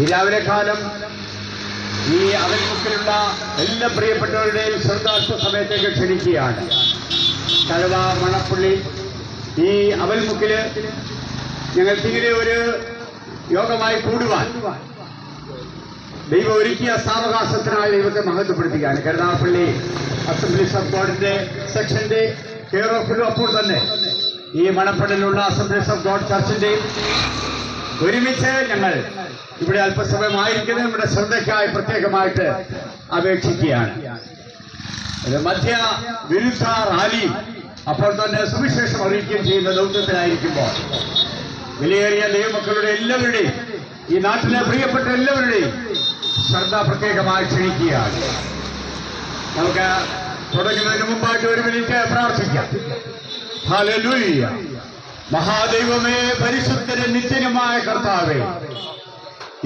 ഈ കാലം ഈ അവൻമുക്കിലുള്ള എല്ലാ പ്രിയപ്പെട്ടവരുടെയും ശ്രദ്ധാർത്ഥ സമയത്തേക്ക് ക്ഷണിക്കുകയാണ്. കഴവ മണപ്പുള്ളി ഈ അവൽമുക്കിൽ ഞങ്ങൾക്ക് ഇങ്ങനെ ഒരു യോഗമായി കൂടുവാൻ ദൈവം ഒരുക്കിയ സാവകാശത്തിനായി ദൈവത്തെ മഹത്വപ്പെടുത്തുകയാണ് കരുതാപ്പള്ളി അസംബ്ലി സബ് ഗോഡിന്റെ സെക്ഷന്റെ കെയർ ഓഫിലും അപ്പോൾ തന്നെ ഈ മണപ്പള്ളിയിലുള്ള അസംബ്ലി സബ് ഗോഡ് ചർച്ചിന്റെ ഒരുമിച്ച് ഞങ്ങൾ ഇവിടെ അല്പസമയമായിരിക്കുന്നത് നമ്മുടെ ശ്രദ്ധയ്ക്കായി പ്രത്യേകമായിട്ട് അപേക്ഷിക്കുകയാണ്. മധ്യ വിരുദ്ധ റാലി അപ്പോൾ തന്നെ സുവിശേഷം അറിയിക്കുകയും ചെയ്യുന്ന ദൗത്യത്തിലായിരിക്കുമ്പോൾ വിലയേറിയ ദൈവമക്കളുടെ എല്ലാവരുടെയും ഈ നാട്ടിലെ പ്രിയപ്പെട്ട എല്ലാവരുടെയും ശ്രദ്ധ പ്രത്യേകമായി ക്ഷണിക്കുകയാണ്. നമുക്ക് തുടങ്ങുന്നതിന് മുമ്പായിട്ട് ഒരു മിനിറ്റ് പ്രാർത്ഥിക്കാം. ഹല്ലേലൂയ മഹാദൈവമേ പരിശുദ്ധരെ നിത്യനുമായ കർത്താവേ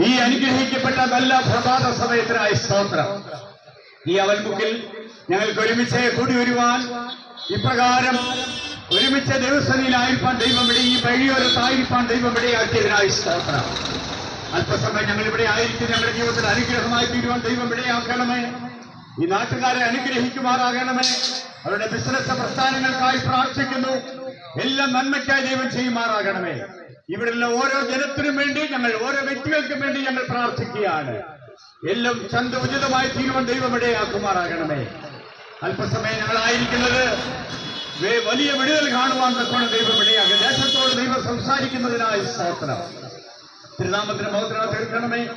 ഈ അനുഗ്രഹിക്കപ്പെട്ട നല്ല പ്രഭാത സമയത്തിനായി സ്തോത്രം. ഈ അവൽമുക്കിൽ ഞങ്ങൾക്ക് ഒരുമിച്ച് കൂടി വരുവാൻ ഇപ്രകാരം ഒരുമിച്ച ദിവസനിലായിരിക്കാൻ ദൈവം ഇവിടെ ഈ വഴിയോരത്തായിരിക്കാൻ ദൈവം ഇടയാക്കിയതിനായ സ്തോത്രം. അല്പസമയം ഞങ്ങൾ ഇവിടെ ആയിരിക്കും ഞങ്ങളുടെ ജീവിതത്തിൽ അനുഗ്രഹമായി തീരുവാൻ ദൈവം ഇടയാക്കണമേ ഈ നാട്ടുകാരെ അനുഗ്രഹിക്കുമാറാകണമേ. അവരുടെ ബിസിനസ് പ്രസ്ഥാനങ്ങൾക്കായി പ്രാർത്ഥിക്കുന്നു. എല്ലാം നന്മയ്ക്കായി ദൈവം ചെയ്യുമാറാകണമേ. ഇവിടെയുള്ള ഓരോ ജനത്തിനും വേണ്ടി ഞങ്ങൾ ഓരോ വ്യക്തികൾക്കും വേണ്ടി ഞങ്ങൾ പ്രാർത്ഥിക്കുകയാണ്. എല്ലാം ചന്ത ഉചിതമായി തീരുവാൻ ദൈവം ഇടയാക്കുമാറാകണമേ. അല്പസമയം ഞങ്ങളായിരിക്കുന്നത് വലിയ വിടുതൽ കാണുവാൻ തക്കോണം ദൈവം ഇടയാകും ദേശത്തോട് ദൈവം സംസാരിക്കുന്നതിനായി സ്തോത്രം. തിരുനാമത്തിന് മൗദ്ര തീർക്കണമേ.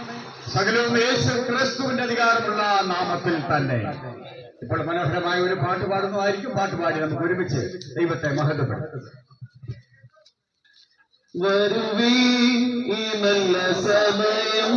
സകലവും യേശു ക്രിസ്തുവിന്റെ അധികാരമുള്ള നാമത്തിൽ തന്നെ. ഇപ്പോൾ മനോഹരമായ ഒരു പാട്ട് പാടുന്നതായിരിക്കും പാട്ട് പാടി നമുക്ക് ഒരുമിച്ച് ദൈവത്തെ മഹത്വപ്പെടുത്തും ഈ നല്ല സമയം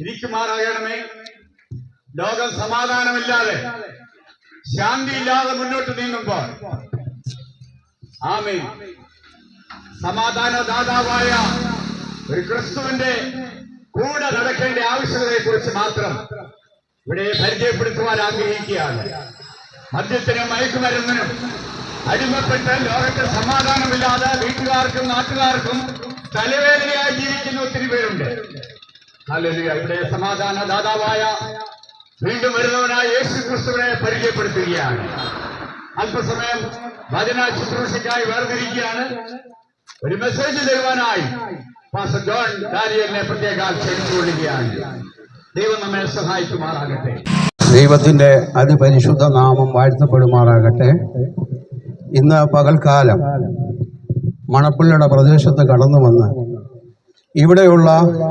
ഇരിക്കുമാറാകണമേ ലോകം സമാധാനമില്ലാതെ ശാന്തിയില്ലാതെ മുന്നോട്ട് നീങ്ങുമ്പോൾ. ആമേ സമാധാന ദാതാവായ ഒരു ക്രിസ്തുവിന്റെ കൂടെ നടക്കേണ്ട ആവശ്യകതയെ കുറിച്ച് മാത്രം ഇവിടെ പരിചയപ്പെടുത്തുവാൻ ആഗ്രഹിക്കുകയാണ്. മദ്യത്തിനും മയക്കുമരുന്നിനും അടിമപ്പെട്ട് ലോകത്ത് സമാധാനമില്ലാതെ വീട്ടുകാർക്കും നാട്ടുകാർക്കും തലവേദനയായി ജീവിക്കുന്ന ഒത്തിരി പേരുണ്ട്. ഇവിടെ സമാധാന ദാതാവായ വീണ്ടും വരുന്നവനായ യേശു ക്രിസ്തുവിനെ പരിചയപ്പെടുത്തുകയാണ്. അല്പസമയം ഭജന ശുശ്രൂഷയ്ക്കായി വേർതിരിക്കുകയാണ്. ഒരു മെസ്സേജ് തരുവാനായി പാസ്റ്റർ ജോൺ അതിപരിശുദ്ധ നാമം വാഴ്ത്തപ്പെടുമാറാകട്ടെ. ഇന്ന് പകൽക്കാലം മണപ്പുള്ളിയുടെ പ്രദേശത്ത് കടന്നു വന്ന് ഇവിടെയുള്ള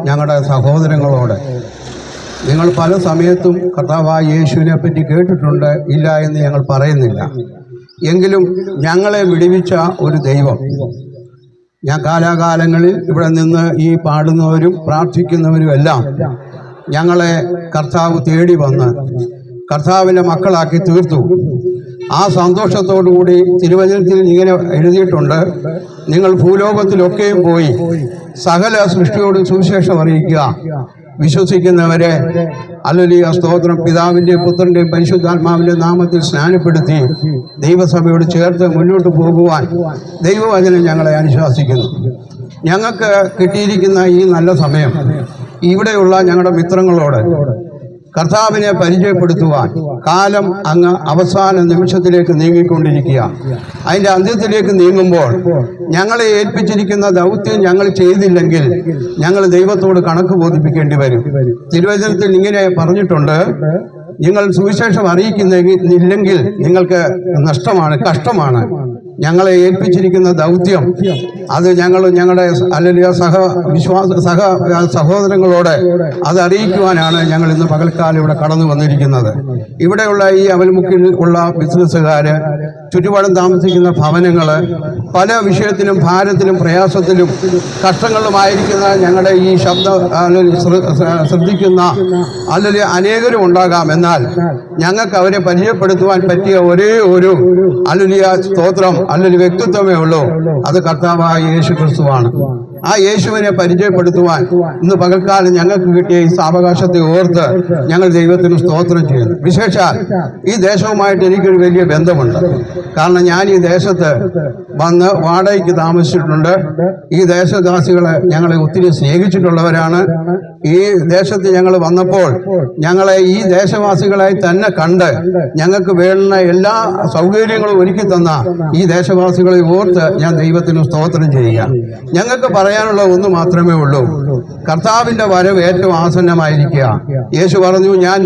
ഞങ്ങളുടെ സഹോദരങ്ങളോട് നിങ്ങൾ പല സമയത്തും കർത്താവായ യേശുവിനെ പറ്റി കേട്ടിട്ടുണ്ട് ഇല്ല എന്ന് ഞങ്ങൾ പറയുന്നില്ല. എങ്കിലും ഞങ്ങളെ വിടുവിച്ച ഒരു ദൈവം. ഞാൻ കാലാകാലങ്ങളിൽ ഇവിടെ നിന്ന് ഈ പാടുന്നവരും പ്രാർത്ഥിക്കുന്നവരും എല്ലാം ഞങ്ങളെ കർത്താവ് തേടി വന്ന് കർത്താവിന്റെ മക്കളാക്കി തീർത്തു. ആ സന്തോഷത്തോടുകൂടി തിരുവചനത്തിൽ ഇങ്ങനെ എഴുതിയിട്ടുണ്ട് നിങ്ങൾ ഭൂലോകത്തിലൊക്കെയും പോയി സകല സൃഷ്ടിയോട് സുവിശേഷം അറിയിക്കുക. വിശ്വസിക്കുന്നവരെ അല്ലലിയ സ്തോത്രം പിതാവിന്റെയും പുത്രന്റെയും പരിശുദ്ധാത്മാവിന്റെ നാമത്തിൽ സ്നാനപ്പെടുത്തി ദൈവസഭയോട് ചേർത്ത് മുന്നോട്ട് പോകുവാൻ ദൈവവചനം ഞങ്ങളെ അനുശാസിക്കുന്നു. ഞങ്ങൾക്ക് കിട്ടിയിരിക്കുന്ന ഈ നല്ല സമയം ഇവിടെയുള്ള ഞങ്ങളുടെ മിത്രങ്ങളോട് കർത്താവിനെ പരിചയപ്പെടുത്തുവാൻ കാലം അങ്ങ് അവസാന നിമിഷത്തിലേക്ക് നീങ്ങിക്കൊണ്ടിരിക്കുക. അതിന്റെ അന്ത്യത്തിലേക്ക് നീങ്ങുമ്പോൾ ഞങ്ങളെ ഏൽപ്പിച്ചിരിക്കുന്ന ദൗത്യം ഞങ്ങൾ ചെയ്തില്ലെങ്കിൽ ഞങ്ങൾ ദൈവത്തോട് കണക്ക് ബോധിപ്പിക്കേണ്ടി വരും. തിരുവചനത്തിൽ ഇങ്ങനെ പറഞ്ഞിട്ടുണ്ട് നിങ്ങൾ സുവിശേഷം അറിയിക്കുന്നില്ലെങ്കിൽ നിങ്ങൾക്ക് നഷ്ടമാണ് കഷ്ടമാണ്. ഞങ്ങളെ ഏൽപ്പിച്ചിരിക്കുന്ന ദൗത്യം അത് ഞങ്ങൾ ഞങ്ങളുടെ അല്ലെങ്കിൽ സഹ വിശ്വാസ സഹ സഹോദരങ്ങളോട് അത് അറിയിക്കുവാനാണ് ഞങ്ങൾ ഇന്ന് പകൽക്കാലം ഇവിടെ കടന്നു വന്നിരിക്കുന്നത്. ഇവിടെയുള്ള ഈ അവൽമുക്കിൽ ഉള്ള ബിസിനസ്സുകാർ ചുറ്റുപാടും താമസിക്കുന്ന ഭവനങ്ങൾ പല വിഷയത്തിലും ഭാരത്തിലും പ്രയാസത്തിലും കഷ്ടങ്ങളിലുമായിരിക്കുന്ന ഞങ്ങളുടെ ഈ ശബ്ദ ശ്രദ്ധിക്കുന്ന അല്ലെങ്കിൽ അനേകരും ഉണ്ടാകാം. എന്നാൽ ഞങ്ങൾക്ക് അവരെ പരിചയപ്പെടുത്തുവാൻ പറ്റിയ ഒരേ ഒരു അലുലിയ സ്തോത്രം അല്ലെങ്കിൽ വ്യക്തിത്വമേ ഉള്ളൂ. അത് കർത്താവായ യേശു ക്രിസ്തുവാണ് ആ യേശുവിനെ പരിചയപ്പെടുത്തുവാൻ ഇന്ന് പകൽക്കാലം ഞങ്ങൾക്ക് കിട്ടിയ ഈ സാവകാശത്തെ ഓർത്ത് ഞങ്ങൾ ദൈവത്തിന് സ്തോത്രം ചെയ്യുന്നു. വിശേഷാൽ ഈ ദേശവുമായിട്ട് എനിക്കൊരു വലിയ ബന്ധമുണ്ട്. കാരണം ഞാൻ ഈ ദേശത്ത് വന്ന് വാടകയ്ക്ക് താമസിച്ചിട്ടുണ്ട്. ഈ ദേശവാസികളെ ഞങ്ങളെ ഒത്തിരി സ്നേഹിച്ചിട്ടുള്ളവരാണ്. ഈ ദേശത്ത് ഞങ്ങൾ വന്നപ്പോൾ ഞങ്ങളെ ഈ ദേശവാസികളായി തന്നെ കണ്ട് ഞങ്ങൾക്ക് വേണ്ടുന്ന എല്ലാ സൗകര്യങ്ങളും ഒരുക്കി തന്ന ഈ ദേശവാസികളെ ഓർത്ത് ഞാൻ ദൈവത്തിന് സ്തോത്രം ചെയ്യുക. ഞങ്ങൾക്ക് പറയാനുള്ള ഒന്ന് മാത്രമേ ഉള്ളൂ. കർത്താവിന്റെ വരവ് ഏറ്റവും ആസന്നമായിരിക്കുക. യേശു പറഞ്ഞു ഞാൻ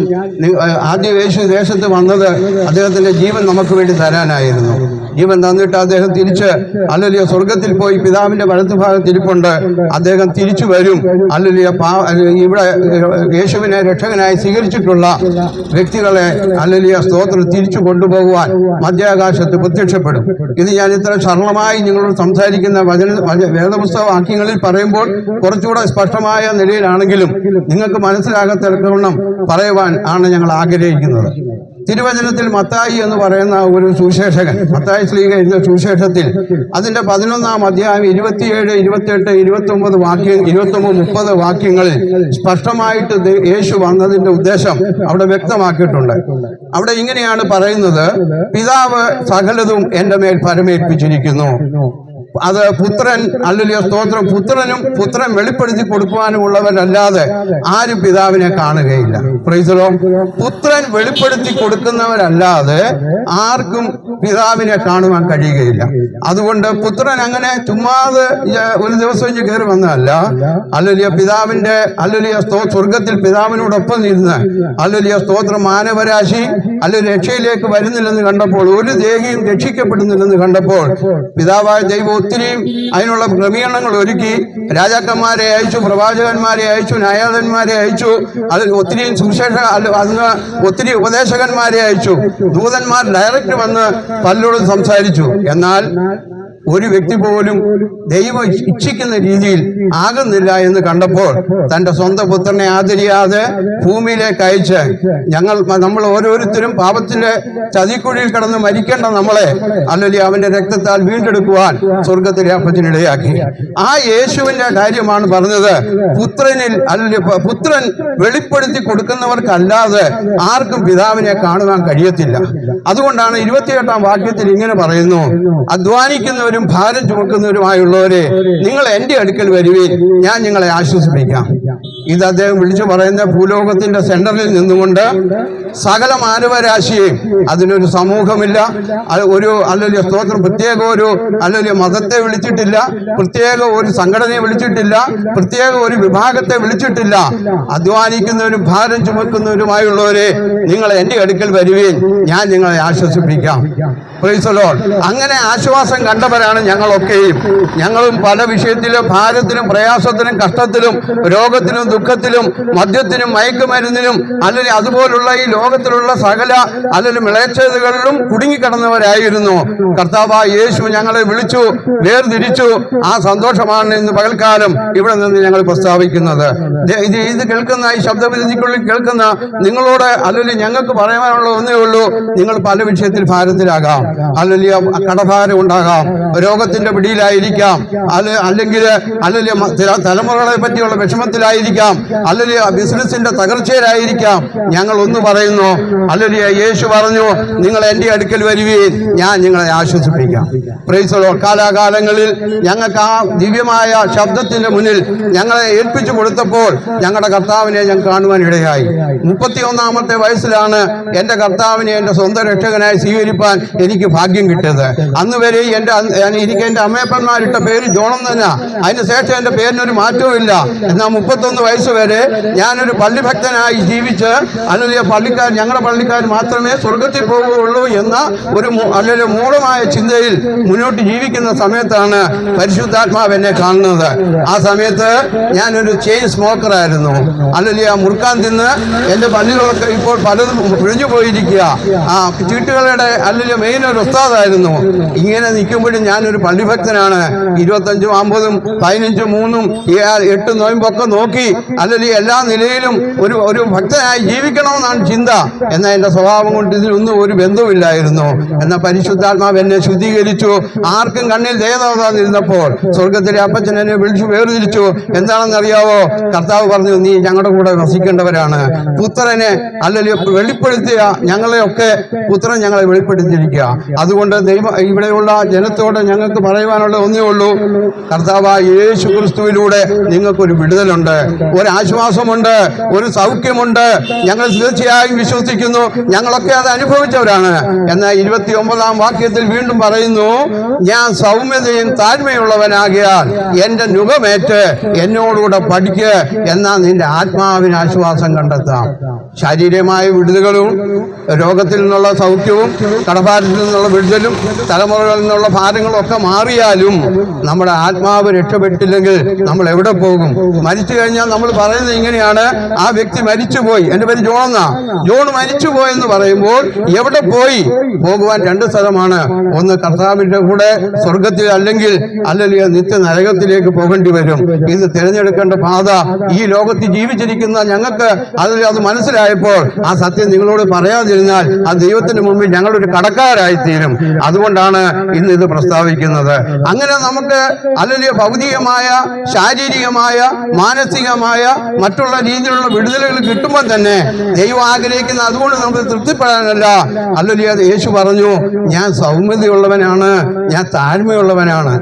ആദ്യ യേശു ദേശത്ത് വന്നത് അദ്ദേഹത്തിന്റെ ജീവൻ നമുക്ക് വേണ്ടി തരാനായിരുന്നു. ജീവൻ തന്നിട്ട് അദ്ദേഹം തിരിച്ച് അല്ലലിയ സ്വർഗത്തിൽ പോയി പിതാവിന്റെ വലത്തുഭാഗത്ത് ഇരിപ്പുണ്ട് അദ്ദേഹം തിരിച്ചു വരും. അല്ലലിയ ഇവിടെ യേശുവിനെ രക്ഷകനായി സ്വീകരിച്ചിട്ടുള്ള വ്യക്തികളെ അല്ലലിയ സ്തോത്രം തിരിച്ചു കൊണ്ടുപോകുവാൻ മധ്യാകാശത്ത് പ്രത്യക്ഷപ്പെടും. ഇത് ഞാൻ ഇത്ര സരളമായി നിങ്ങളോട് സംസാരിക്കുന്ന വചന വേദപുസ്തക വാക്യങ്ങളിൽ പറയുമ്പോൾ കുറച്ചുകൂടെ സ്പഷ്ടമായ നിലയിലാണെങ്കിലും നിങ്ങൾക്ക് മനസ്സിലാകത്തക്കവണ്ണം പറയുവാൻ ആണ് ഞങ്ങൾ ആഗ്രഹിക്കുന്നത്. തിരുവചനത്തിൽ മത്തായി എന്ന് പറയുന്ന ഒരു സുവിശേഷകൻ മത്തായി ശ്ലീഹ എഴുതിയ സുവിശേഷത്തിൽ അതിന്റെ പതിനൊന്നാം അധ്യായം ഇരുപത്തിയേഴ് ഇരുപത്തിയെട്ട് ഇരുപത്തൊമ്പത് ഇരുപത്തി ഒമ്പത് മുപ്പത് വാക്യങ്ങളിൽ സ്പഷ്ടമായിട്ട് യേശു വന്നതിന്റെ ഉദ്ദേശം അവിടെ വ്യക്തമാക്കിയിട്ടുണ്ട്. അവിടെ ഇങ്ങനെയാണ് പറയുന്നത് പിതാവ് സകലതും എന്റെ മേൽ പരമേൽപ്പിച്ചിരിക്കുന്നു. അത് പുത്രൻ അല്ലല്ലോ സ്തോത്രം. പുത്രനും പുത്രൻ വെളിപ്പെടുത്തി കൊടുക്കുവാനുമുള്ളവരല്ലാതെ ആരും പിതാവിനെ കാണുകയില്ല. പ്രൈസലോ പുത്രൻ വെളിപ്പെടുത്തി കൊടുക്കുന്നവരല്ലാതെ ആർക്കും പിതാവിനെ കാണുവാൻ കഴിയുകയില്ല. അതുകൊണ്ട് പുത്രൻ അങ്ങനെ ചുമ്മാതെ ഒരു ദിവസം ഇഞ്ഞ് കയറി വന്നതല്ല. അല്ലല്ലോ പിതാവിന്റെ അല്ലല്ലോ സ്തോ സ്വർഗത്തിൽ പിതാവിനോടൊപ്പം ഇരുന്ന് അല്ലല്ലോ സ്തോത്രം മാനവരാശി അല്ല രക്ഷയിലേക്ക് വരുന്നില്ലെന്ന് കണ്ടപ്പോൾ ഒരു ദേഹിയും രക്ഷിക്കപ്പെടുന്നില്ലെന്ന് കണ്ടപ്പോൾ പിതാവായ ദൈവം ഒത്തിരിയും അതിനുള്ള ക്രമീകരണങ്ങൾ ഒരുക്കി രാജാക്കന്മാരെ അയച്ചു പ്രവാചകന്മാരെ അയച്ചു ന്യായാധന്മാരെ അയച്ചു അതിൽ ഒത്തിരിയും സുവിശേഷ അല്ല, ഒത്തിരി ഉപദേശകന്മാരെ അയച്ചു. ദൂതന്മാർ ഡയറക്റ്റ് വന്ന് പലരോടും സംസാരിച്ചു. എന്നാൽ ഒരു വ്യക്തി പോലും ദൈവം ഇച്ഛിക്കുന്ന രീതിയിൽ ആകുന്നില്ല എന്ന് കണ്ടപ്പോൾ തന്റെ സ്വന്തം പുത്രനെ ആദരിയാതെ ഭൂമിയിലേക്ക് അയച്ച് ഞങ്ങൾ നമ്മൾ ഓരോരുത്തരും പാപത്തിന്റെ ചതിക്കുഴിയിൽ കടന്ന് മരിക്കേണ്ട നമ്മളെ അല്ലെങ്കിൽ അവന്റെ രക്തത്താൽ വീണ്ടെടുക്കുവാൻ സ്വർഗത്തിലെ അപ്പത്തിനിടയാക്കി ആ യേശുവിന്റെ കാര്യമാണ് പറഞ്ഞത്. പുത്രനിൽ അല്ലെങ്കിൽ പുത്രൻ വെളിപ്പെടുത്തി കൊടുക്കുന്നവർക്കല്ലാതെ ആർക്കും പിതാവിനെ കാണുവാൻ കഴിയത്തില്ല. അതുകൊണ്ടാണ് ഇരുപത്തിയെട്ടാം വാക്യത്തിൽ ഇങ്ങനെ പറയുന്നു. അധ്വാനിക്കുന്നവരും ഭാരം ചുമക്കുന്നവരുമായുള്ളവരെ നിങ്ങൾ എന്റെ അടുക്കൽ വരുവീൻ. ഞാൻ നിങ്ങളെ ആശ്വസിപ്പിക്കാം. ഇത് അദ്ദേഹം വിളിച്ചു പറയുന്ന ഭൂലോകത്തിന്റെ സെന്ററിൽ നിന്നുകൊണ്ട് സകല മാനവരാശിയെയും അതിനൊരു സമൂഹമില്ല ഒരു അല്ലെങ്കിൽ സ്തോത്രം പ്രത്യേക ഒരു അല്ലെങ്കിൽ മതത്തെ വിളിച്ചിട്ടില്ല പ്രത്യേക ഒരു സംഘടനയെ വിളിച്ചിട്ടില്ല പ്രത്യേക ഒരു വിഭാഗത്തെ വിളിച്ചിട്ടില്ല. അധ്വാനിക്കുന്നവരും ഭാരം ചുമക്കുന്നവരുമായുള്ളവരെ നിങ്ങൾ എന്റെ അടുക്കൽ വരുവേൻ ഞാൻ നിങ്ങളെ ആശ്വസിപ്പിക്കാം. Lord. അങ്ങനെ ആശ്വാസം കണ്ടവരാണ് ഞങ്ങളൊക്കെയും. ഞങ്ങളും പല വിഷയത്തിലും ഭാരത്തിലും പ്രയാസത്തിലും കഷ്ടത്തിലും രോഗത്തിനും ദുഃഖത്തിലും മദ്യത്തിനും മയക്കുമരുന്നിനും അല്ലെങ്കിൽ അതുപോലുള്ള ഈ ലോകത്തിലുള്ള സകല അല്ലെങ്കിൽ മിളച്ചതുകളിലും കുടുങ്ങിക്കിടന്നവരായിരുന്നു. കർത്താവ് യേശു ഞങ്ങളെ വിളിച്ചു വേർതിരിച്ചു. ആ സന്തോഷമാണ് ഇന്ന് പകൽക്കാലം ഇവിടെ നിന്ന് ഞങ്ങൾ പ്രസ്താവിക്കുന്നത്. ഇത് ഇത് കേൾക്കുന്ന ഈ ശബ്ദവിധിക്കുള്ളിൽ കേൾക്കുന്ന നിങ്ങളോട് അല്ലെങ്കിൽ ഞങ്ങൾക്ക് പറയാനുള്ള ഒന്നേ ഉള്ളൂ നിങ്ങൾ പല വിഷയത്തിൽ ഭാരത്തിലാകാം. അല്ലെങ്കിൽ കടഭാരം ഉണ്ടാകാം. രോഗത്തിന്റെ പിടിയിലായിരിക്കാം. അല്ല അല്ലെങ്കിൽ അല്ലെങ്കിൽ തലമുറകളെ പറ്റിയുള്ള വിഷമത്തിലായിരിക്കാം. അല്ലെങ്കിൽ ബിസിനസിന്റെ തകർച്ചയിലായിരിക്കാം. ഞങ്ങൾ ഒന്ന് പറയുന്നു അല്ലെങ്കിൽ യേശു പറഞ്ഞു നിങ്ങൾ എന്റെ അടുക്കൽ വരുവീൻ ഞാൻ നിങ്ങളെ ആശ്വസിപ്പിക്കാം. പ്രൈസലോ കാലാകാലങ്ങളിൽ ഞങ്ങൾക്ക് ആ ദിവ്യമായ ശബ്ദത്തിന്റെ മുന്നിൽ ഞങ്ങളെ ഏൽപ്പിച്ചു കൊടുത്തപ്പോൾ ഞങ്ങളുടെ കർത്താവിനെ ഞാൻ കാണുവാൻ ഇടയായി. മുപ്പത്തി ഒന്നാമത്തെ വയസ്സിലാണ് എന്റെ കർത്താവിനെ എന്റെ സ്വന്തം രക്ഷകനായി സ്വീകരിപ്പാൻ എനിക്ക് ഭാഗ്യം കിട്ടിയത്. അന്ന് വരെ എന്റെ എനിക്ക് എന്റെ അമ്മയപ്പന്മാരിട്ട പേര് ജോണം തന്നെ. അതിന് ശേഷം എന്റെ പേരിനൊരു മാറ്റവും ഇല്ല എന്നാൽ മുപ്പത്തൊന്ന് വയസ്സ് വരെ ഞാനൊരു പള്ളിഭക്തനായി ജീവിച്ച് അനുദിയ പള്ളിക്കാർ ഞങ്ങളുടെ പള്ളിക്കാർ മാത്രമേ സ്വർഗത്തിൽ പോകുകയുള്ളൂ എന്ന ഒരു അല്ലെങ്കിൽ മൂഢമായ ചിന്തയിൽ മുന്നോട്ട് ജീവിക്കുന്ന സമയത്താണ് പരിശുദ്ധാത്മാവ് എന്നെ കാണുന്നത്. ആ സമയത്ത് ഞാനൊരു ചെയിൻ സ്മോക്കറായിരുന്നു. അല്ലെങ്കിൽ ആ മുറുക്കാൻ തിന്ന് എന്റെ പല്ലുകളൊക്കെ ഇപ്പോൾ പലതും പിഴിഞ്ഞു പോയിരിക്കുക. ആ ചീട്ടുകളുടെ അല്ലെങ്കിൽ മെയിൻ ഒരു ഉസ്താദായിരുന്നു. ഇങ്ങനെ നിൽക്കുമ്പോഴും ഞാനൊരു പള്ളിഭക്തനാണ്. ഇരുപത്തഞ്ചും അമ്പതും പതിനഞ്ചും മൂന്നും എട്ടും നോയമ്പൊക്കെ നോക്കി അല്ലെങ്കിൽ എല്ലാ നിലയിലും ഒരു ഒരു ഭക്തനായി ജീവിക്കണമെന്നാണ് ചിന്ത. എന്നാൽ എന്റെ സ്വഭാവം കൊണ്ട് ഇതിനൊന്നും ഒരു ബന്ധവുമില്ലായിരുന്നു. എന്നാൽ പരിശുദ്ധാത്മാവ് എന്നെ ശുദ്ധീകരിച്ചു. ആർക്കും കണ്ണിൽ ദയതാന്നിരുന്നപ്പോൾ സ്വർഗത്തിലെ അപ്പച്ചൻ എന്നെ വിളിച്ചു വേർതിരിച്ചു. എന്താണെന്നറിയാവോ? കർത്താവ് പറഞ്ഞു നീ ഞങ്ങളുടെ കൂടെ വസിക്കേണ്ടവരാണ്. പുത്രനെ അല്ലെങ്കിൽ വെളിപ്പെടുത്തിയ ഞങ്ങളെയൊക്കെ പുത്രൻ ഞങ്ങളെ വെളിപ്പെടുത്തിയിരിക്കുക. അതുകൊണ്ട് ദൈവം ഇവിടെയുള്ള ജനത്തോട് ഞങ്ങൾക്ക് പറയുവാനുള്ള ഒന്നേ ഉള്ളൂ. കർത്താവ് യേശു ക്രിസ്തുവിലൂടെ നിങ്ങൾക്കൊരു വിടുതലുണ്ട്. ഒരു ആശ്വാസമുണ്ട് ഒരു സൗഖ്യമുണ്ട്. ഞങ്ങൾ തീർച്ചയായും വിശ്വസിക്കുന്നു. ഞങ്ങളൊക്കെ അത് അനുഭവിച്ചവരാണ്. എന്നാൽ ഇരുപത്തി ഒമ്പതാം വാക്യത്തിൽ വീണ്ടും പറയുന്നു ഞാൻ സൗമ്യതയും താഴ്മയുള്ളവനാകിയാൽ എന്റെ നുഖമേറ്റ് എന്നോടുകൂടെ പഠിക്ക് എന്നാൽ നിന്റെ ആത്മാവിന് ആശ്വാസം കണ്ടെത്താം. ശാരീരികമായ വിടുതലുകളും രോഗത്തിൽ നിന്നുള്ള സൗഖ്യവും കടഭാരത്തിൽ നിന്നുള്ള വിടുതലും തലമുറകളിൽ നിന്നുള്ള ഭാരങ്ങളും ഒക്കെ മാറിയാലും നമ്മുടെ ആത്മാവ് രക്ഷപ്പെട്ടില്ലെങ്കിൽ നമ്മൾ എവിടെ പോകും? മരിച്ചു കഴിഞ്ഞാൽ നമ്മൾ പറയുന്നത് ഇങ്ങനെയാണ്. ആ വ്യക്തി മരിച്ചുപോയി. എന്റെ പേര് ജോണെന്ന ജോൺ മരിച്ചുപോയി എന്ന് പറയുമ്പോൾ എവിടെ പോയി? പോകുവാൻ രണ്ട് സ്ഥലമാണ്. ഒന്ന് കർത്താവിന്റെ കൂടെ സ്വർഗത്തിൽ അല്ലെങ്കിൽ അല്ലെങ്കിൽ നിത്യ നരകത്തിലേക്ക് പോകേണ്ടി വരും. ഇത് തിരഞ്ഞെടുക്കേണ്ട പാത ഈ ലോകത്ത് ജീവിച്ചിരിക്കുന്ന ഞങ്ങൾക്ക് അതിൽ അത് മനസ്സിലായപ്പോൾ ആ സത്യം നിങ്ങളോട് പറയാതിരുന്നാൽ ആ ദൈവത്തിന് മുമ്പിൽ ഞങ്ങളൊരു കടക്കാരായി തീരും അതുകൊണ്ടാണ് ഇന്ന് ഇത് പ്രസ്താവിക്കുന്നത്. അങ്ങനെ നമുക്ക് അല്ലെങ്കിൽ ഭൗതികമായ ശാരീരികമായ മാനസികമായ മറ്റുള്ള രീതിയിലുള്ള വിടുതലുകൾ കിട്ടുമ്പോൾ തന്നെ ദൈവം ആഗ്രഹിക്കുന്ന അതുകൊണ്ട് നമുക്ക് തൃപ്തിപ്പെടാനല്ല. അല്ലെങ്കിൽ യേശു പറഞ്ഞു ഞാൻ സൗമ്യതയുള്ളവനാണ് ഞാൻ താഴ്മയുള്ളവനാണ്.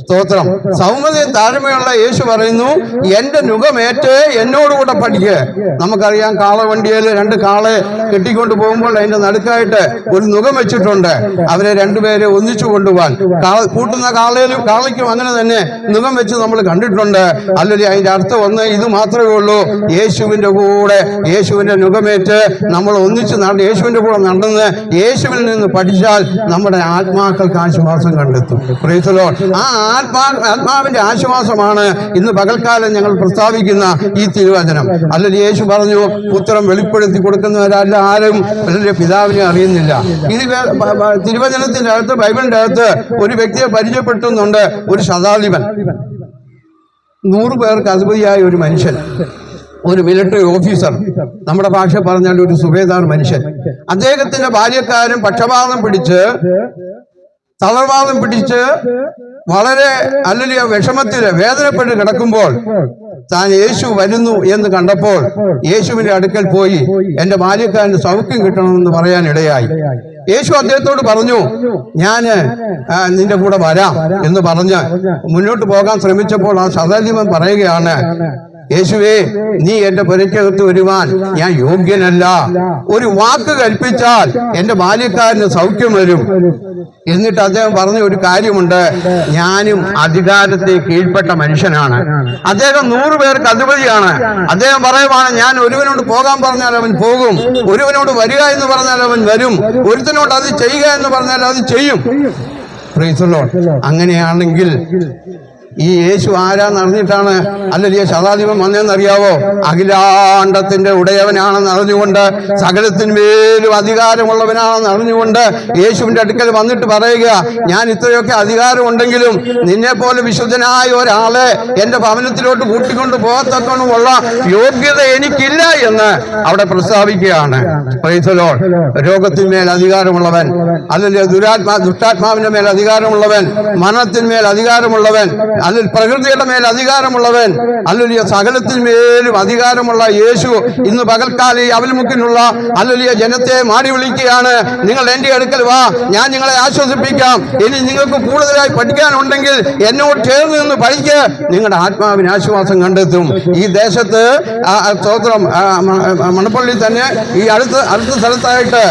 സ്തോത്രം. സൗമ്യതയും താഴ്മയുള്ള യേശു പറയുന്നു എന്റെ നുഖമേറ്റ് എന്നോടുകൂടെ പഠിക്കുക നമുക്കറിയാം കാളവണ്ടിയിൽ രണ്ട് കാളെ കെട്ടിക്കൊണ്ട് പോകുമ്പോൾ അതിന്റെ നടുക്കായിട്ട് ഒരു നുഖം വെച്ചിട്ടുണ്ട്. അവരെ രണ്ടുപേരെ ഒന്നിച്ചു കൊണ്ടുപോകാൻ. കാള കൂട്ടുന്ന കാളയിലും കാളയ്ക്കും അങ്ങനെ തന്നെ നുഖം വെച്ച് നമ്മൾ കണ്ടിട്ടുണ്ട്. അല്ലെങ്കിൽ അതിന്റെ അർത്ഥം ഒന്ന് ഇത് മാത്രമേ ഉള്ളൂ. യേശുവിന്റെ കൂടെ യേശുവിന്റെ നുഖമേറ്റ് നമ്മൾ ഒന്നിച്ച് നട യേശുവിന്റെ കൂടെ നടന്ന് യേശുവിൽ നിന്ന് പഠിച്ചാൽ നമ്മുടെ ആത്മാക്കൾക്ക് ആശ്വാസം കണ്ടെത്തും. ആ ആത്മാ ആത്മാവിന്റെ ആശ്വാസമാണ് ഇന്ന് പകൽക്കാലം ഞങ്ങൾ പ്രസ്താവിക്കുന്ന ഈ തിരുവചനം. അല്ലെങ്കിൽ യേശു പറഞ്ഞു പുത്രം വെളിപ്പെടുത്തി കൊടുക്കുന്നവരല്ല ആരും അല്ലെങ്കിൽ പിതാവിനെ അറിയുന്നില്ല. ഇത് തിരുവചനത്തിന്റെ അകത്ത് ബൈബിളിന്റെ അകത്ത് ഒരു വ്യക്തിയെ പരിചയപ്പെടുത്തുന്നുണ്ട് ഒരു ശതാധിപൻ. നൂറ് പേർക്ക് അധിപതിയായ ഒരു മനുഷ്യൻ. ഒരു മിലിറ്ററി ഓഫീസർ. നമ്മുടെ ഭാഷ പറഞ്ഞാൽ ഒരു സുബേദാർ മനുഷ്യൻ. അദ്ദേഹത്തിന്റെ ബാല്യക്കാരൻ പക്ഷപാതം പിടിച്ച് തളർവാദം പിടിച്ച് വളരെ അല്ലെങ്കിൽ വിഷമത്തിൽ വേദനപ്പെട്ട് കിടക്കുമ്പോൾ താൻ യേശു വരുന്നു എന്ന് കണ്ടപ്പോൾ യേശുവിന്റെ അടുക്കൽ പോയി എന്റെ ബാല്യക്കാരന് സൗഖ്യം കിട്ടണമെന്ന് പറയാൻ ഇടയായി യേശു അദ്ദേഹത്തോട് പറഞ്ഞു ഞാൻ നിന്റെ കൂടെ വരാം എന്ന് പറഞ്ഞ് മുന്നോട്ട് പോകാൻ ശ്രമിച്ചപ്പോൾ ആ ശതാധിപൻ പറയുകയാണ് യേശുവേ നീ എന്റെ പുരയ്ക്കകത്ത് വരുവാൻ ഞാൻ യോഗ്യനല്ല. ഒരു വാക്ക് കൽപ്പിച്ചാൽ എന്റെ ബാല്യക്കാരന് സൗഖ്യം വരും. എന്നിട്ട് അദ്ദേഹം പറഞ്ഞ ഒരു കാര്യമുണ്ട്. ഞാനും അധികാരത്തെ കീഴ്പ്പെട്ട മനുഷ്യനാണ്. അദ്ദേഹം നൂറ് പേർക്ക് അധിപതിയാണ്. അദ്ദേഹം പറയുവാണ് ഞാൻ ഒരുവനോട് പോകാൻ പറഞ്ഞാൽ അവൻ പോകും. ഒരുവനോട് വരിക എന്ന് പറഞ്ഞാൽ അവൻ വരും. ഒരുത്തനോട് അത് ചെയ്യുക എന്ന് പറഞ്ഞാൽ അത് ചെയ്യും. അങ്ങനെയാണെങ്കിൽ ഈ യേശു ആരാന്ന് അറിഞ്ഞിട്ടാണ് അല്ലെങ്കിൽ ശതാധിപൻ വന്നതെന്നറിയാവോ? അഖിലാണ്ടത്തിന്റെ ഉടയവനാണെന്ന് അറിഞ്ഞുകൊണ്ട് സകലത്തിന്മേലും അധികാരമുള്ളവനാണെന്ന് അറിഞ്ഞുകൊണ്ട് യേശുവിന്റെ അടുക്കൽ വന്നിട്ട് പറയുക ഞാൻ ഇത്രയൊക്കെ അധികാരമുണ്ടെങ്കിലും നിന്നെ പോലെ വിശുദ്ധനായ ഒരാളെ എന്റെ ഭവനത്തിലോട്ട് കൂട്ടിക്കൊണ്ട് പോകത്തക്കണമുള്ള യോഗ്യത എനിക്കില്ല എന്ന് അവിടെ പ്രസ്താവിക്കുകയാണ്. രോഗത്തിന്മേൽ അധികാരമുള്ളവൻ അല്ലെങ്കിൽ ദുരാത്മാ ദുഷ്ടാത്മാവിന്റെ മേൽ അധികാരമുള്ളവൻ മരണത്തിന്മേൽ അധികാരമുള്ളവൻ അല്ലെങ്കിൽ പ്രകൃതിയുടെ മേൽ അധികാരമുള്ളവൻ അല്ലെങ്കിൽ സകലത്തിന്മേലും അധികാരമുള്ള യേശു ഇന്ന് പകൽക്കാലി അവൽമുക്കിനുള്ള അല്ലെങ്കിൽ ജനത്തെ മാടി വിളിക്കുകയാണ്. നിങ്ങൾ എന്റെ അടുക്കൽ വാ ഞാൻ നിങ്ങളെ ആശ്വസിപ്പിക്കാം. ഇനി നിങ്ങൾക്ക് കൂടുതലായി പഠിക്കാനുണ്ടെങ്കിൽ എന്നോട് ചേർന്ന് നിന്ന് പഠിക്ക്. നിങ്ങളുടെ ആത്മാവിന് ആശ്വാസം കണ്ടെത്തും. ഈ ദേശത്ത് സ്തോത്രം മണപ്പള്ളി തന്നെ ഈ അടുത്ത അടുത്ത സ്ഥലത്തായിട്ട്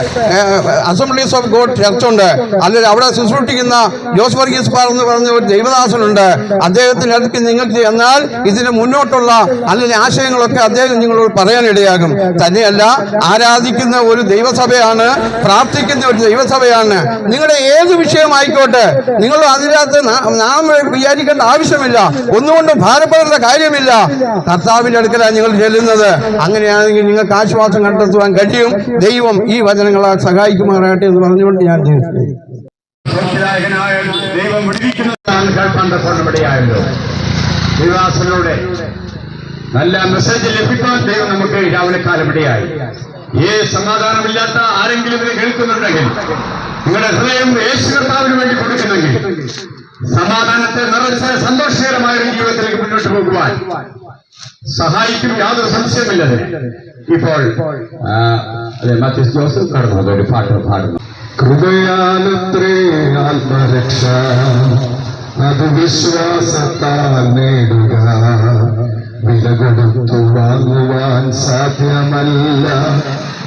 അസംബ്ലീസ് ഓഫ് ഗോഡ് ചർച്ചുണ്ട് അല്ലെങ്കിൽ അവിടെ ശുശ്രൂഷിക്കുന്ന ജോസ് വർഗീസ് പാർ എന്ന് പറഞ്ഞ ഒരു ദൈവദാസനുണ്ട്. അദ്ദേഹത്തിന്റെ അടുത്ത് നിങ്ങൾക്ക് എന്നാൽ ഇതിന് മുന്നോട്ടുള്ള അല്ലെങ്കിൽ ആശയങ്ങളൊക്കെ അദ്ദേഹം നിങ്ങളോട് പറയാനിടയാകും. തന്നെയല്ല ആരാധിക്കുന്ന ഒരു ദൈവസഭയാണ് പ്രാർത്ഥിക്കുന്ന ഒരു ദൈവസഭയാണ്. നിങ്ങളുടെ ഏത് വിഷയമായിക്കോട്ടെ നിങ്ങൾ അതിനകത്ത് നാ- നാം വിചാരിക്കേണ്ട ആവശ്യമില്ല. ഒന്നുകൊണ്ടും ഭാരപ്പെടേണ്ട കാര്യമില്ല. കർത്താവിന്റെ അടുക്കലാണ് നിങ്ങൾ ചെല്ലുന്നത്. അങ്ങനെയാണെങ്കിൽ നിങ്ങൾക്ക് ആശ്വാസം കണ്ടെത്തുവാൻ കഴിയും. ദൈവം ഈ വചനങ്ങളാൽ സഹായിക്കുമാറാകട്ടെ എന്ന് പറഞ്ഞുകൊണ്ട് ഞാൻ ജീവിച്ചു സൗഖ്യദായകനായ കേൾക്കേണ്ട തക്കോണമിടയായല്ലോ ദൈവാസനോടെ നല്ല മെസ്സേജ് ലഭിക്കാൻ ദൈവം നമുക്ക് രാവിലെ കാലം ഇടയായി ഏ സമാധാനമില്ലാത്ത ആരെങ്കിലും ഇത് കേൾക്കുന്നുണ്ടെങ്കിൽ നിങ്ങളുടെ ഹൃദയം യേശു കർത്താവിന് വേണ്ടി കൊടുക്കുന്നെങ്കിൽ സമാധാനത്തെ നിറച്ച സന്തോഷകരമായ ഒരു ജീവിതത്തിലേക്ക് മുന്നോട്ട് പോകുവാൻ സഹായിക്കും യാതൊരു സംശയമില്ലത് ഇപ്പോൾ അതെ മാത്യസ് ജോസഫ് കടന്നു. ഒരു പാട്ട് പാടുന്നു. കൃപയാലത്രേ ആത്മരക്ഷ. അത് വിശ്വാസത്താൽ നേടുക. വില കൊടുത്തു വാങ്ങുവാൻ സാധ്യമല്ല.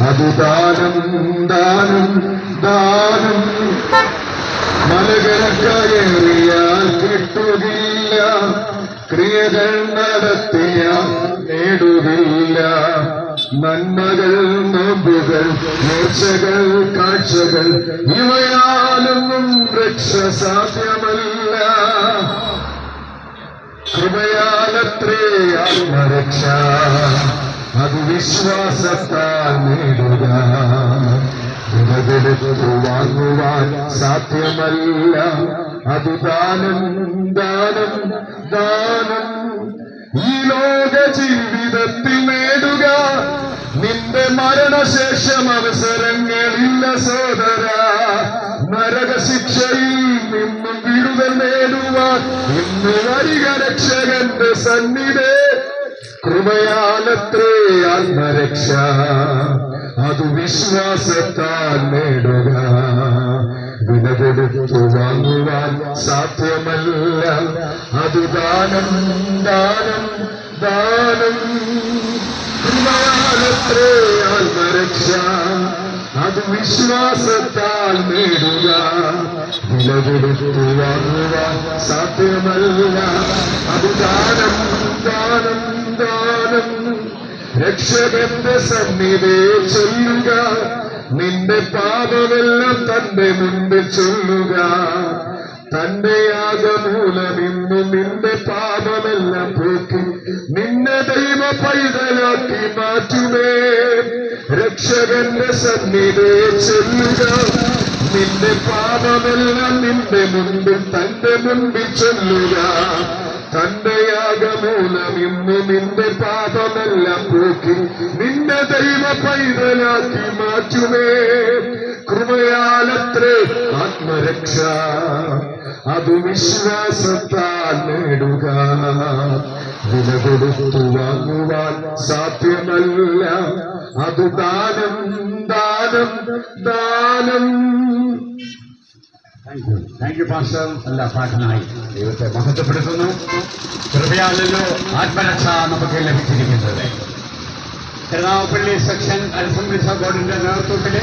അത് ദാനം ദാനം ദാനം. മലകരക്കയറിയാൽ കിട്ടുകയില്ല. ക്രിയകൾ നടത്തിയാൽ നേടുകില്ല നന്മകൾ നോമ്പുകൾ നേർച്ചകൾ കാഴ്ചകൾ ഇവയാലൊന്നും രക്ഷ സാധ്യമല്ല കൃപയാലത്രേ ആത്മരക്ഷ അത് വിശ്വാസത്താൽ നേടുക. വാങ്ങുവാൻ സാധ്യമല്ല. അത് ദാനം ദാനം ദാനം ഈ ലോക ജീവിതത്തിൽ നേടുക നിന്റെ മരണശേഷം അവസരങ്ങളില്ല സോദര നരകശിക്ഷയിൽ നിന്നും വിടുതൽ നേടുവാൻ ഇന്ന് വരിക രക്ഷകന്റെ സന്നിധേ. കൃപയാലത്രേ ആത്മരക്ഷ. അത് വിശ്വാസത്താൽ നേടുക. കൊടുത്തു വാങ്ങുവാൻ സാധ്യമല്ല. അത് ദാനം ദാനം ദാനം. കൃപയാലത്രേ ആത്മരക്ഷ. അത് വിശ്വാസത്താൽ നേടുക. വില കൊടുത്തു വാങ്ങുവാൻ സാധ്യമല്ല. അത് ദാനം ദാനം ദാനം. രക്ഷകന്റെ സന്നിധേ ചൊല്ലുക. നിന്റെ പാപമെല്ലാം തന്റെ മുൻപിൽ ചൊല്ലുക. തന്റെ യാഗമൂലം ഇന്ന് നിന്റെ പാപമെല്ലാം പോക്കി നിന്നെ ദൈവ പൈതലാക്കി മാറ്റുമേ. രക്ഷകന്റെ സന്നിധി ചൊല്ലുക. നിന്റെ പാപമെല്ലാം നിന്റെ മുൻപിൽ തന്റെ മുൻപിൽ ചൊല്ലുക. തന്റെ യാഗമൂലം ഇന്ന് നിന്റെ പാപമെല്ലാം പോക്കി നിന്റെ ദൈവ പൈതലാക്കി മാറ്റുമേ. കൃപയാലത്രേ ആത്മരക്ഷ അത് വിശ്വാസത്താൽ നേടുക. വില കൊടുത്തു വാങ്ങുവാൻ സാധ്യമല്ല അത് ദാനം ദാനം ദാനം. താങ്ക് യു പാസ്റ്റർ നല്ല പാഠനായി ദൈവത്തെ മഹത്വപ്പെടുത്തുന്നു. കൃപയാലല്ലോ ആത്മരക്ഷ നമുക്ക് ലഭിച്ചിരിക്കുന്നത്. തിരുനാവപ്പള്ളി സെക്ഷൻ അസംബ്ലീസ് ഓഫ് ഗോഡിന്റെ നേതൃത്വത്തിൽ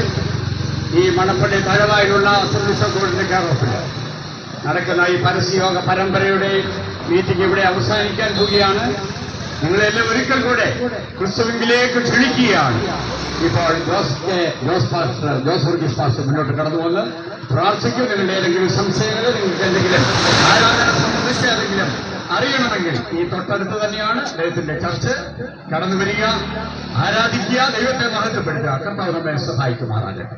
ഈ മണപ്പള്ളി തലവായിലുള്ള അസംബ്ലീസ് ഓഫ് ഗോഡിന്റെ കെയർ നടക്കുന്ന ഈ പരസ്യയോഗ പരമ്പരയുടെ മീറ്റിംഗ് ഇവിടെ അവസാനിക്കാൻ പോവുകയാണ്. നിങ്ങളെല്ലാം ഒരിക്കൽ കൂടെ ക്രിസ്തുവിംഗിലേക്ക് ക്ഷണിക്കുകയാണ്. ഇപ്പോൾ ജോസ് ജോസ് പാസ്റ്റർ ജോസ് വർഗീസ് പാസ്റ്റർ മുന്നോട്ട് കടന്നു വന്ന് പ്രാർത്ഥിക്കും ഏതെങ്കിലും സംശയങ്ങൾ നിങ്ങൾക്ക് എന്തെങ്കിലും ആരാധന സംബന്ധിച്ച് ഏതെങ്കിലും അറിയണമെങ്കിൽ ഈ തൊട്ടടുത്ത് തന്നെയാണ് ദൈവത്തിന്റെ ചർച്ച്. കടന്നു വരിക ആരാധിക്കുക ദൈവത്തെ മഹത്വപ്പെടുത്തുക. കർത്താവ് നമ്മെ സഹായിക്കുമാറാകട്ടെ.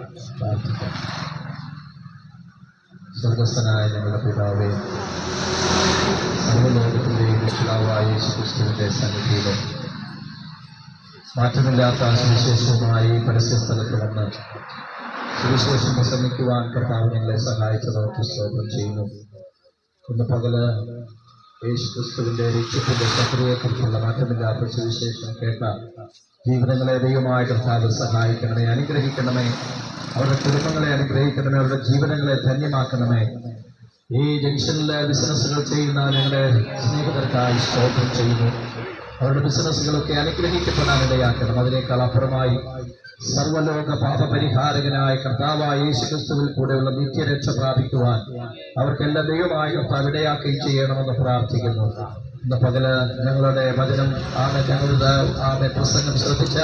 സ്വർഗസ്ഥനായ ഞങ്ങളുടെ പിതാവേ സർവലോകത്തിന്റെയും രക്ഷിതാവായ യേശുക്രിസ്തുവിന്റെ സന്നിധിയിലെ മാറ്റമില്ലാത്ത സുവിശേഷവുമായി പരസ്യസ്ഥലത്ത് വന്ന് സുവിശേഷം പ്രസംഗിക്കുവാൻ കർത്താവ് ഞങ്ങളെ സഹായിച്ചതോർത്ത് സ്തോത്രം ചെയ്യുന്നു. ഇന്ന് പകൽ യേശു യേശുക്രിസ്തുവിന്റെ രക്ഷത്തിന്റെ ശത്രുവെക്കുറിച്ചുള്ള മാറ്റമില്ലാത്ത സുവിശേഷം കേട്ട ജീവിതങ്ങളെ ദൈവമായ കർത്താവ് സഹായിക്കണമേ അനുഗ്രഹിക്കണമേ. അവരുടെ കുടുംബങ്ങളെ അനുഗ്രഹിക്കണമേ അവരുടെ ജീവിതങ്ങളെ ധന്യമാക്കണമേ. ഈ ജംഗ്ഷനിലെ ബിസിനസ്സുകൾ ചെയ്യുന്ന ഞങ്ങളുടെ സ്നേഹിതർക്കായി സ്തോത്രം ചെയ്യുന്നു. അവരുടെ ബിസിനസ്സുകളൊക്കെ അനുഗ്രഹിക്കപ്പെടാൻ ഇടയാക്കണം. അതിനേക്കാൾ അപ്പുറമായി സർവലോക പാപപരിഹാരകനായ കർത്താവായ യേശു ക്രിസ്തുവിൽ കൂടെയുള്ള നിത്യരക്ഷ പ്രാപിക്കുവാൻ അവർക്കെല്ലാം ദൈവമായ കർത്താവ് ചെയ്യണമെന്ന് പ്രാർത്ഥിക്കുന്നു. ഇന്ന് പകൽ ഞങ്ങളുടെ വചനം ആമെ ഞങ്ങളുടെ ആമെ പ്രസംഗം ശ്രദ്ധിച്ച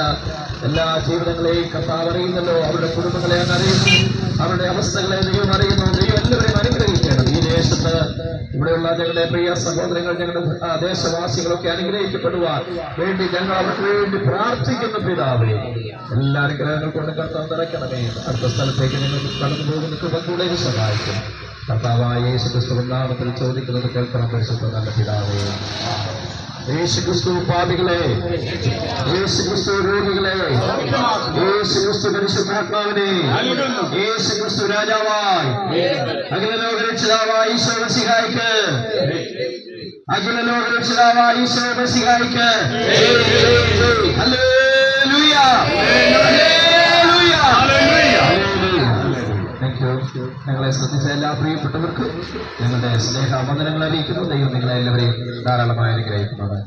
എല്ലാ ജീവിതങ്ങളെയും കർത്താവ് അറിയുന്നല്ലോ. അവരുടെ കുടുംബങ്ങളെ അറിയുന്നു. അവരുടെ അവസ്ഥകളെ ദൈവം അറിയുന്നു. ദൈവം എല്ലാവരെയും അനുഗ്രഹിക്കണം ദേശത്ത് ഇവിടെയുള്ള ഞങ്ങളുടെ പ്രിയ സഹോദരങ്ങൾ ഞങ്ങളുടെ ദേശവാസികളൊക്കെ അനുഗ്രഹിക്കപ്പെടുവാൻ വേണ്ടി ഞങ്ങൾ അവർക്ക് വേണ്ടി പ്രാർത്ഥിക്കുന്ന പിതാവേ എല്ലാ അനുഗ്രഹങ്ങൾ കൊണ്ട് കർത്താവ് നിറയ്ക്കണമേ. അടുത്ത സ്ഥലത്തേക്ക് നിങ്ങൾ കടന്നു പോകുന്ന കൂടെ സഹായിക്കും. കർത്താവായ യേശു ക്രിസ്തു നാമത്തിൽ ചോദിക്കുന്നത് കേൾക്കണം പരിശുദ്ധ നല്ല പിതാവേ. യേശു ക്രിസ്തു പാപികളെ യേശു ക്രിസ്തു രോഗികളെ യേശുക്രിസ്തു പരിശുദ്ധാത്മാവിനെ യേശുക്രിസ്തു രാജാവായി അഖിലലോക രക്ഷിതാവായ ഈശോ മസിഹായിക്ക് അഖില ലോക രക്ഷിതാവായ ഈശോ മസിഹായിക്ക്. Hallelujah hallelujah. ഞങ്ങളെ ശ്രദ്ധിച്ച എല്ലാ പ്രിയപ്പെട്ടവർക്കും ഞങ്ങളുടെ സ്നേഹ വന്ദനങ്ങൾ അറിയിക്കുന്നു. ദൈവം നിങ്ങളെ എല്ലാവരെയും ധാരാളമായി അനുഗ്രഹിക്കുന്നത്